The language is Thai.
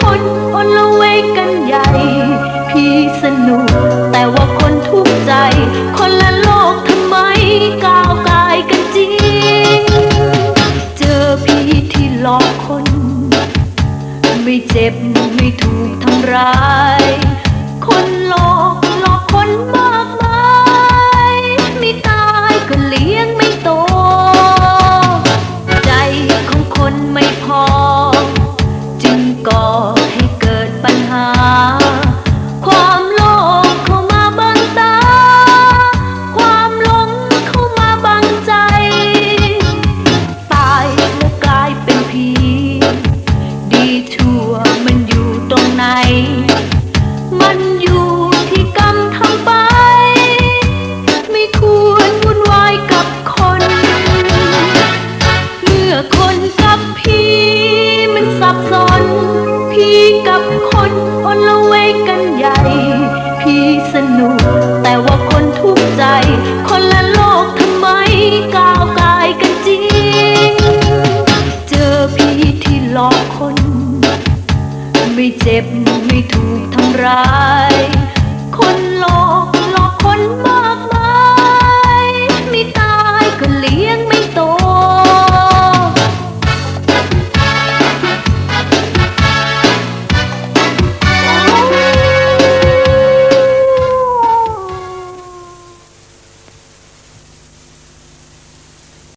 คนอนละเวกกันใหญ่ พี่สนุก แต่ว่าคนทุกใจ คนละโลกทำไมก้าวกายกันจริง เจอพี่ที่หลอกคน ไม่เจ็บไม่ถูกทำร้าย คน วนวุ่นวายกับคน เมื่อคนกับผีมันสับสนผีกับคนอนละเวงกันใหญ่ผีสนุก แต่ว่าคนทุกข์ใจ คนละโลกทำไมก้าวกายกันจริง เจอผีที่หลอกคน ไม่เจ็บไม่ถูกทำร้าย คนหลอกหลอกคนมา